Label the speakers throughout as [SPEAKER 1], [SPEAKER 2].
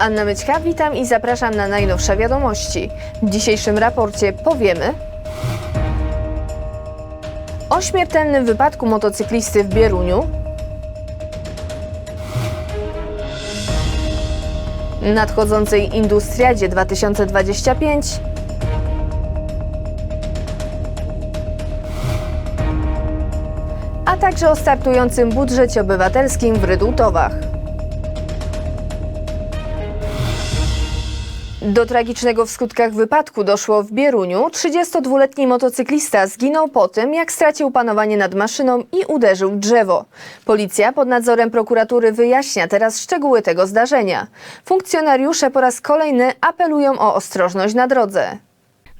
[SPEAKER 1] Anna Myćka, witam i zapraszam na najnowsze wiadomości. W dzisiejszym raporcie powiemy o śmiertelnym wypadku motocyklisty w Bieruniu, nadchodzącej Industriadzie 2025, a także o startującym budżecie obywatelskim w Rydultowach. Do tragicznego w skutkach wypadku doszło w Bieruniu. 32-letni motocyklista zginął po tym, jak stracił panowanie nad maszyną i uderzył drzewo. Policja pod nadzorem prokuratury wyjaśnia teraz szczegóły tego zdarzenia. Funkcjonariusze po raz kolejny apelują o ostrożność na drodze.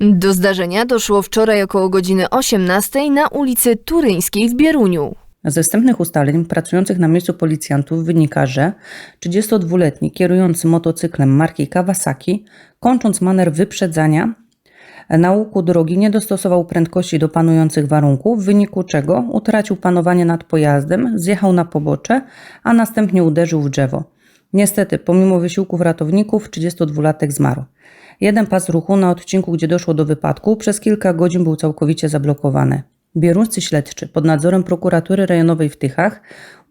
[SPEAKER 1] Do zdarzenia doszło wczoraj około godziny 18 na ulicy Turyńskiej w Bieruniu.
[SPEAKER 2] Z wstępnych ustaleń pracujących na miejscu policjantów wynika, że 32-letni kierujący motocyklem marki Kawasaki, kończąc maner wyprzedzania, na łuku drogi nie dostosował prędkości do panujących warunków, w wyniku czego utracił panowanie nad pojazdem, zjechał na pobocze, a następnie uderzył w drzewo. Niestety, pomimo wysiłków ratowników, 32-latek zmarł. Jeden pas ruchu na odcinku, gdzie doszło do wypadku, przez kilka godzin był całkowicie zablokowany. Bieruńscy śledczy pod nadzorem prokuratury rejonowej w Tychach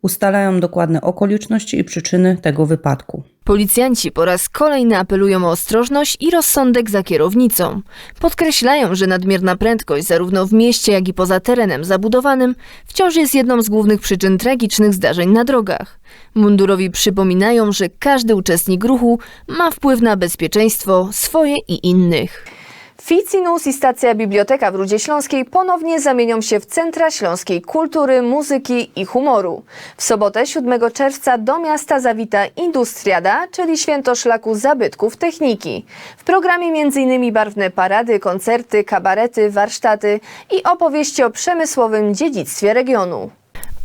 [SPEAKER 2] ustalają dokładne okoliczności i przyczyny tego wypadku.
[SPEAKER 1] Policjanci po raz kolejny apelują o ostrożność i rozsądek za kierownicą. Podkreślają, że nadmierna prędkość zarówno w mieście, jak i poza terenem zabudowanym wciąż jest jedną z głównych przyczyn tragicznych zdarzeń na drogach. Mundurowi przypominają, że każdy uczestnik ruchu ma wpływ na bezpieczeństwo swoje i innych. Ficinus i stacja Biblioteka w Rudzie Śląskiej ponownie zamienią się w Centra Śląskiej Kultury, Muzyki i Humoru. W sobotę 7 czerwca do miasta zawita Industriada, czyli święto szlaku zabytków techniki. W programie m.in. barwne parady, koncerty, kabarety, warsztaty i opowieści o przemysłowym dziedzictwie regionu.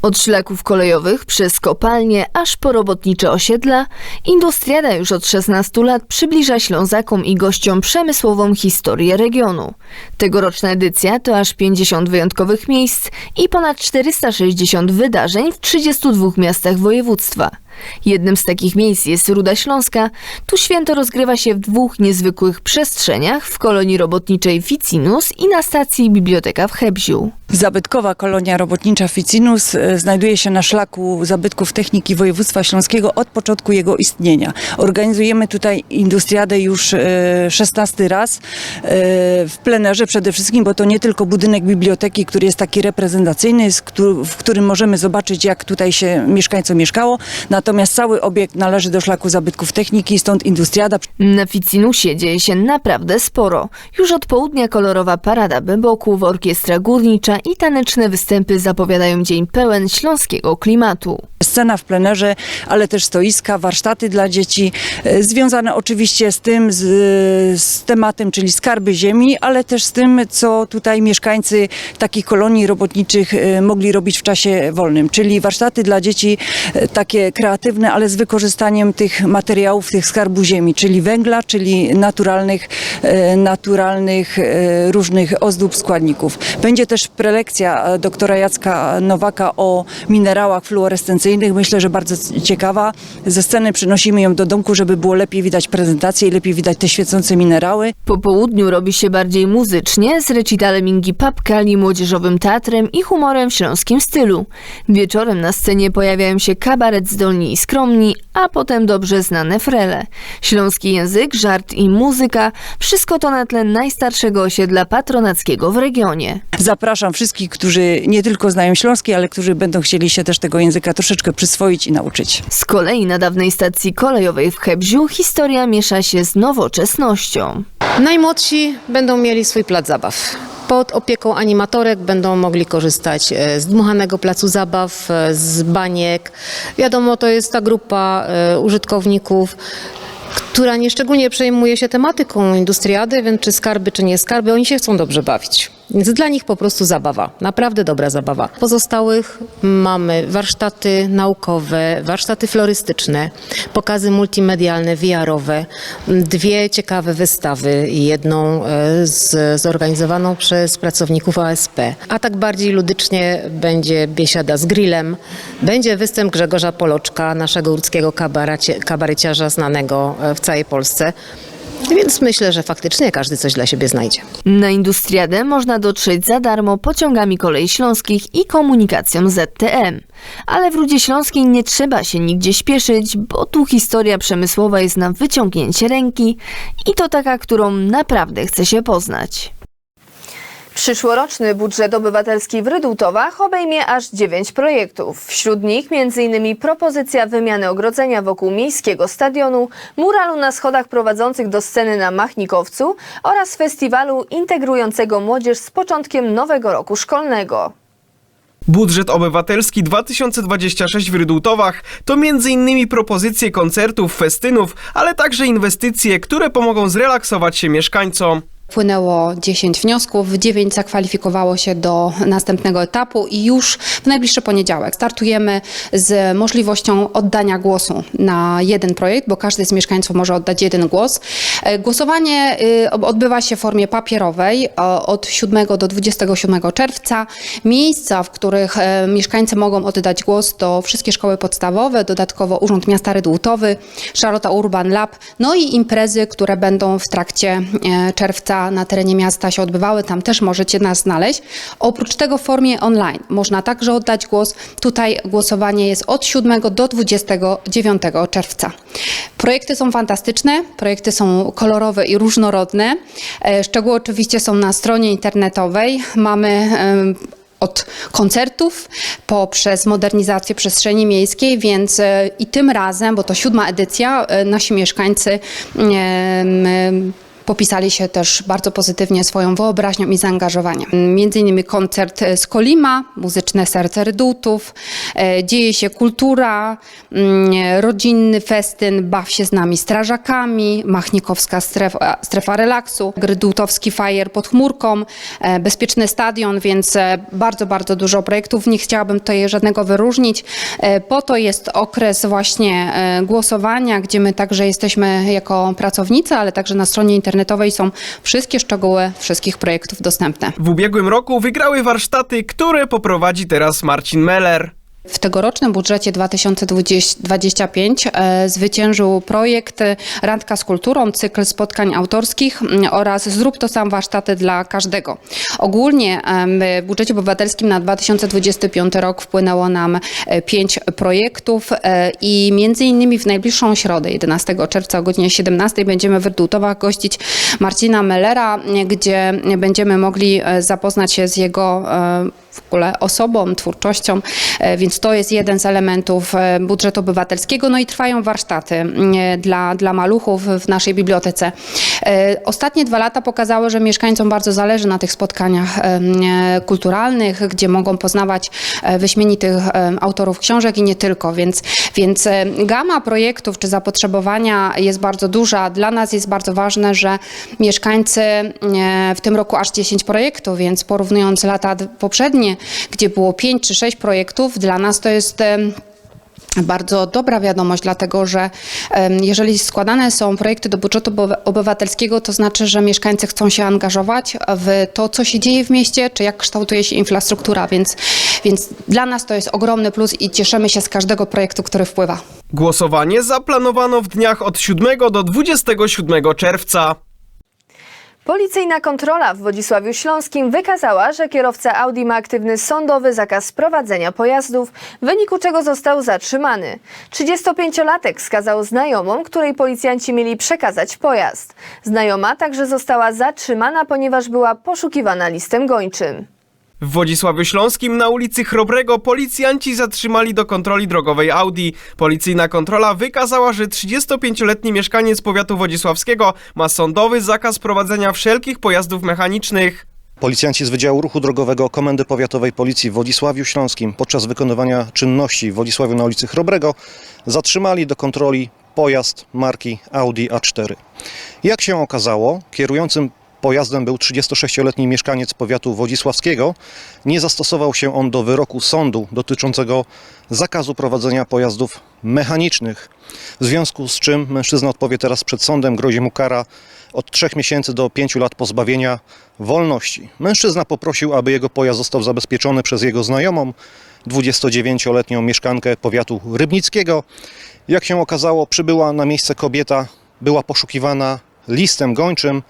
[SPEAKER 1] Od szlaków kolejowych przez kopalnie aż po robotnicze osiedla, Industriada już od 16 lat przybliża Ślązakom i gościom przemysłową historię regionu. Tegoroczna edycja to aż 50 wyjątkowych miejsc i ponad 460 wydarzeń w 32 miastach województwa. Jednym z takich miejsc jest Ruda Śląska. Tu święto rozgrywa się w dwóch niezwykłych przestrzeniach w kolonii robotniczej Ficinus i na stacji Biblioteka w Hebziu.
[SPEAKER 3] Zabytkowa kolonia robotnicza Ficinus e, znajduje się na szlaku zabytków techniki województwa śląskiego od początku jego istnienia. Organizujemy tutaj industriadę już e, 16 raz e, w plenerze przede wszystkim, bo to nie tylko budynek biblioteki, który jest taki reprezentacyjny, w którym możemy zobaczyć jak tutaj się mieszkańcom mieszkało, natomiast cały obiekt należy do szlaku zabytków techniki, stąd industriada.
[SPEAKER 1] Na Ficinusie dzieje się naprawdę sporo. Już od południa kolorowa parada beboków, orkiestra górnicza i taneczne występy zapowiadają dzień pełen śląskiego klimatu.
[SPEAKER 3] Scena w plenerze, ale też stoiska, warsztaty dla dzieci, e, związane oczywiście z tym, z, z tematem, czyli skarby ziemi, ale też z tym, co tutaj mieszkańcy takich kolonii robotniczych e, mogli robić w czasie wolnym, czyli warsztaty dla dzieci e, takie kreatywne, ale z wykorzystaniem tych materiałów, tych skarbu ziemi, czyli węgla, czyli naturalnych, e, naturalnych e, różnych ozdób, składników. Będzie też prelekcja e, doktora Jacka Nowaka o minerałach fluorescencyjnych. Myślę, że bardzo ciekawa. Ze sceny przynosimy ją do domku, żeby było lepiej widać prezentację i lepiej widać te świecące minerały.
[SPEAKER 1] Po południu robi się bardziej muzycznie z recitalem Ingi Papkali, młodzieżowym teatrem i humorem w śląskim stylu. Wieczorem na scenie pojawiają się kabaret i skromni, a potem dobrze znane frele. Śląski język, żart i muzyka – wszystko to na tle najstarszego osiedla patronackiego w regionie.
[SPEAKER 3] Zapraszam wszystkich, którzy nie tylko znają śląski, ale którzy będą chcieli się też tego języka troszeczkę przyswoić i nauczyć.
[SPEAKER 1] Z kolei na dawnej stacji kolejowej w Hebziu historia miesza się z nowoczesnością.
[SPEAKER 4] Najmłodsi będą mieli swój plac zabaw. Pod opieką animatorek będą mogli korzystać e, z dmuchanego placu zabaw, e, z baniek. Wiadomo, to jest ta grupa e, użytkowników, która nieszczególnie przejmuje się tematyką industriady, więc czy skarby, czy nie skarby, oni się chcą dobrze bawić. Więc dla nich po prostu zabawa, naprawdę dobra zabawa. Pozostałych mamy warsztaty naukowe, warsztaty florystyczne, pokazy multimedialne, VR-owe, dwie ciekawe wystawy, jedną e, z, zorganizowaną przez pracowników ASP, a tak bardziej ludycznie będzie biesiada z grillem, będzie występ Grzegorza Poloczka, naszego łódzkiego kabarecie, kabareciarza znanego e, w całej Polsce. Więc myślę, że faktycznie każdy coś dla siebie znajdzie.
[SPEAKER 1] Na Industriadę można dotrzeć za darmo pociągami kolei śląskich i komunikacją ZTM. Ale w Rudzie Śląskiej nie trzeba się nigdzie śpieszyć, bo tu historia przemysłowa jest na wyciągnięcie ręki i to taka, którą naprawdę chce się poznać. Przyszłoroczny budżet obywatelski w Rydultowach obejmie aż 9 projektów. Wśród nich m.in. propozycja wymiany ogrodzenia wokół miejskiego stadionu, muralu na schodach prowadzących do sceny na Machnikowcu oraz festiwalu integrującego młodzież z początkiem nowego roku szkolnego.
[SPEAKER 5] Budżet obywatelski 2026 w Rydultowach to m.in. propozycje koncertów, festynów, ale także inwestycje, które pomogą zrelaksować się mieszkańcom.
[SPEAKER 6] Wpłynęło 10 wniosków, 9 zakwalifikowało się do następnego etapu i już w najbliższy poniedziałek startujemy z możliwością oddania głosu na jeden projekt, bo każdy z mieszkańców może oddać jeden głos. E, Głosowanie y, odbywa się w formie papierowej od 7 do 27 czerwca. Miejsca, w których e, mieszkańcy mogą oddać głos to wszystkie szkoły podstawowe, dodatkowo Urząd Miasta Rydłutowy, Szarlota Urban Lab, no i imprezy, które będą w trakcie e, na terenie miasta się odbywały. Tam też możecie nas znaleźć. Oprócz tego w formie online można także oddać głos. Tutaj głosowanie jest od 7 do 29 czerwca. Projekty są fantastyczne, projekty są kolorowe i różnorodne. E, Szczegóły oczywiście są na stronie internetowej. Mamy od koncertów poprzez modernizację przestrzeni miejskiej, więc e, i tym razem, bo to siódma edycja, e, nasi mieszkańcy Popisali się też bardzo pozytywnie swoją wyobraźnią i zaangażowaniem. Między innymi koncert z Kolima, muzyczne serce Rydultów, e, dzieje się kultura, mm, rodzinny festyn, baw się z nami strażakami, Machnikowska strefa, strefa relaksu, Rydultowski fajer pod chmurką, e, bezpieczny stadion, więc e, bardzo, bardzo dużo projektów. Nie chciałabym tutaj żadnego wyróżnić. E, Po to jest okres właśnie e, głosowania, gdzie my także jesteśmy jako pracownicy, ale także na stronie internetowej są wszystkie szczegóły wszystkich projektów dostępne.
[SPEAKER 5] W ubiegłym roku wygrały warsztaty, które poprowadzi teraz Marcin Meller.
[SPEAKER 6] W tegorocznym budżecie 2025 e, zwyciężył projekt e, Randka z kulturą, cykl spotkań autorskich oraz Zrób to sam warsztaty dla każdego. Ogólnie em, w budżecie obywatelskim na 2025 rok wpłynęło nam e, pięć projektów e, i między innymi w najbliższą środę 11 czerwca o godzinie 17 będziemy w Rydultowach gościć Marcina Mellera, e, gdzie będziemy mogli e, zapoznać się z jego e, w ogóle osobą, twórczością, e, więc to jest jeden z elementów e, budżetu obywatelskiego. No i trwają warsztaty e, dla, dla maluchów w naszej bibliotece. Ostatnie dwa lata pokazały, że mieszkańcom bardzo zależy na tych spotkaniach kulturalnych, gdzie mogą poznawać wyśmienitych autorów książek i nie tylko, więc, więc gama projektów czy zapotrzebowania jest bardzo duża. Dla nas jest bardzo ważne, że mieszkańcy w tym roku aż 10 projektów, więc porównując lata d- gdzie było 5 czy 6 projektów, dla nas to jest bardzo dobra wiadomość, dlatego że jeżeli składane są projekty do budżetu obywa- obywatelskiego, to znaczy, że mieszkańcy chcą się angażować w to, co się dzieje w mieście, czy jak kształtuje się infrastruktura, więc, więc dla nas to jest ogromny plus i cieszymy się z każdego projektu, który wpływa.
[SPEAKER 5] Głosowanie zaplanowano w dniach od 7 do 27 czerwca.
[SPEAKER 1] Policyjna kontrola w Wodzisławiu Śląskim wykazała, że kierowca Audi ma aktywny sądowy zakaz prowadzenia pojazdów, w wyniku czego został zatrzymany. 35-latek skazał znajomą, której policjanci mieli przekazać pojazd. Znajoma także została zatrzymana, ponieważ była poszukiwana listem gończym.
[SPEAKER 5] W Wodzisławiu Śląskim na ulicy Chrobrego policjanci zatrzymali do kontroli drogowej Audi. Policyjna kontrola wykazała, że 35-letni mieszkaniec powiatu wodzisławskiego ma sądowy zakaz prowadzenia wszelkich pojazdów mechanicznych.
[SPEAKER 7] Policjanci z Wydziału Ruchu Drogowego Komendy Powiatowej Policji w Wodzisławiu Śląskim podczas wykonywania czynności w Wodzisławiu na ulicy Chrobrego zatrzymali do kontroli pojazd marki Audi A4. Jak się okazało, kierującym pojazdem był 36-letni mieszkaniec powiatu wodzisławskiego. Nie zastosował się on do wyroku sądu dotyczącego zakazu prowadzenia pojazdów mechanicznych. W związku z czym mężczyzna odpowie teraz przed sądem, grozi mu kara od 3 miesięcy do 5 lat pozbawienia wolności. Mężczyzna poprosił, aby jego pojazd został zabezpieczony przez jego znajomą, 29-letnią mieszkankę powiatu rybnickiego. Jak się okazało, przybyła na miejsce kobieta, była poszukiwana listem gończym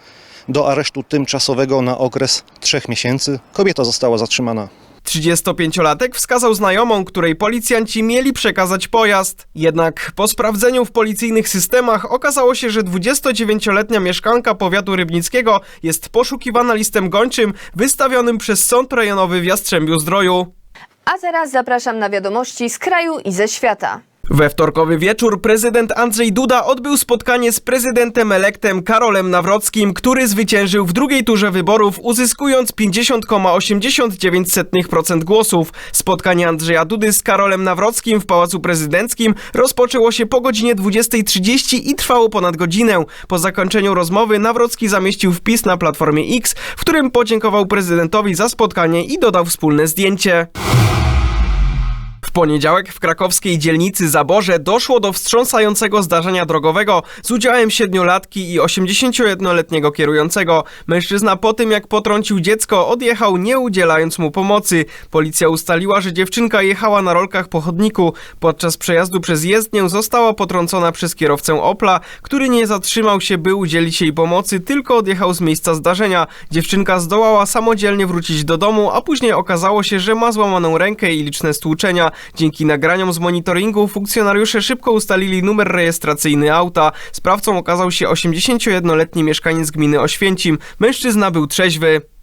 [SPEAKER 7] do aresztu tymczasowego na okres 3 miesięcy. Kobieta została zatrzymana.
[SPEAKER 5] 35-latek wskazał znajomą, której policjanci mieli przekazać pojazd. Jednak po sprawdzeniu w policyjnych systemach okazało się, że 29-letnia mieszkanka powiatu rybnickiego jest poszukiwana listem gończym wystawionym przez Sąd Rejonowy w Jastrzębiu Zdroju.
[SPEAKER 1] A teraz zapraszam na wiadomości z kraju i ze świata.
[SPEAKER 5] We wtorkowy wieczór prezydent Andrzej Duda odbył spotkanie z prezydentem elektem Karolem Nawrockim, który zwyciężył w drugiej turze wyborów, uzyskując 50,89% głosów. Spotkanie Andrzeja Dudy z Karolem Nawrockim w Pałacu Prezydenckim rozpoczęło się po godzinie 20.30 i trwało ponad godzinę. Po zakończeniu rozmowy Nawrocki zamieścił wpis na Platformie X, w którym podziękował prezydentowi za spotkanie i dodał wspólne zdjęcie. Poniedziałek w krakowskiej dzielnicy Zaborze doszło do wstrząsającego zdarzenia drogowego z udziałem siedmiolatki i 81-letniego kierującego. Mężczyzna po tym jak potrącił dziecko odjechał nie udzielając mu pomocy. Policja ustaliła, że dziewczynka jechała na rolkach po chodniku. Podczas przejazdu przez jezdnię została potrącona przez kierowcę Opla, który nie zatrzymał się by udzielić jej pomocy, tylko odjechał z miejsca zdarzenia. Dziewczynka zdołała samodzielnie wrócić do domu, a później okazało się, że ma złamaną rękę i liczne stłuczenia. Dzięki nagraniom z monitoringu funkcjonariusze szybko ustalili numer rejestracyjny auta. Sprawcą okazał się 81-letni mieszkaniec gminy Oświęcim. Mężczyzna był trzeźwy.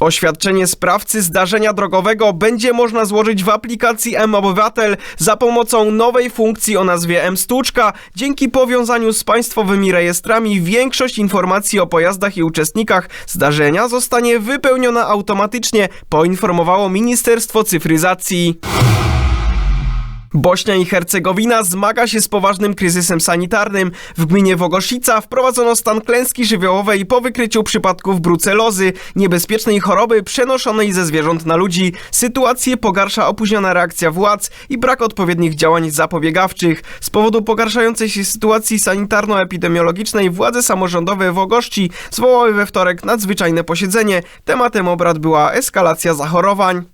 [SPEAKER 5] Oświadczenie sprawcy zdarzenia drogowego będzie można złożyć w aplikacji M-Obywatel za pomocą nowej funkcji o nazwie M-Stłuczka. Dzięki powiązaniu z państwowymi rejestrami większość informacji o pojazdach i uczestnikach zdarzenia zostanie wypełniona automatycznie, poinformowało Ministerstwo Cyfryzacji. Bośnia i Hercegowina zmaga się z poważnym kryzysem sanitarnym. W gminie Wogoszica wprowadzono stan klęski żywiołowej po wykryciu przypadków brucelozy, niebezpiecznej choroby przenoszonej ze zwierząt na ludzi. Sytuację pogarsza opóźniona reakcja władz i brak odpowiednich działań zapobiegawczych. Z powodu pogarszającej się sytuacji sanitarno-epidemiologicznej władze samorządowe Wogoszci zwołały we wtorek nadzwyczajne posiedzenie. Tematem obrad była eskalacja zachorowań.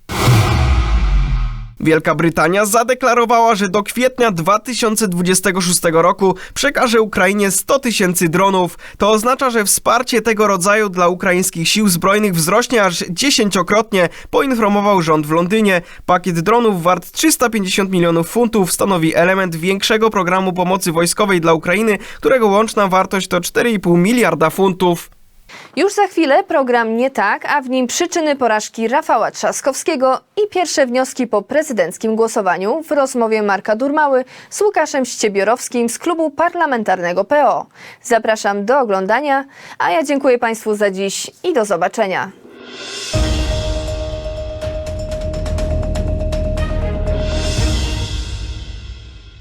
[SPEAKER 5] Wielka Brytania zadeklarowała, że do kwietnia 2026 roku przekaże Ukrainie 100 tysięcy dronów. To oznacza, że wsparcie tego rodzaju dla ukraińskich sił zbrojnych wzrośnie aż dziesięciokrotnie, poinformował rząd w Londynie. Pakiet dronów wart 350 milionów funtów stanowi element większego programu pomocy wojskowej dla Ukrainy, którego łączna wartość to 4,5 miliarda funtów.
[SPEAKER 1] Już za chwilę program Nie tak, a w nim przyczyny porażki Rafała Trzaskowskiego i pierwsze wnioski po prezydenckim głosowaniu w rozmowie Marka Durmały z Łukaszem Ściebiorowskim z klubu parlamentarnego PO. Zapraszam do oglądania, a ja dziękuję Państwu za dziś i do zobaczenia.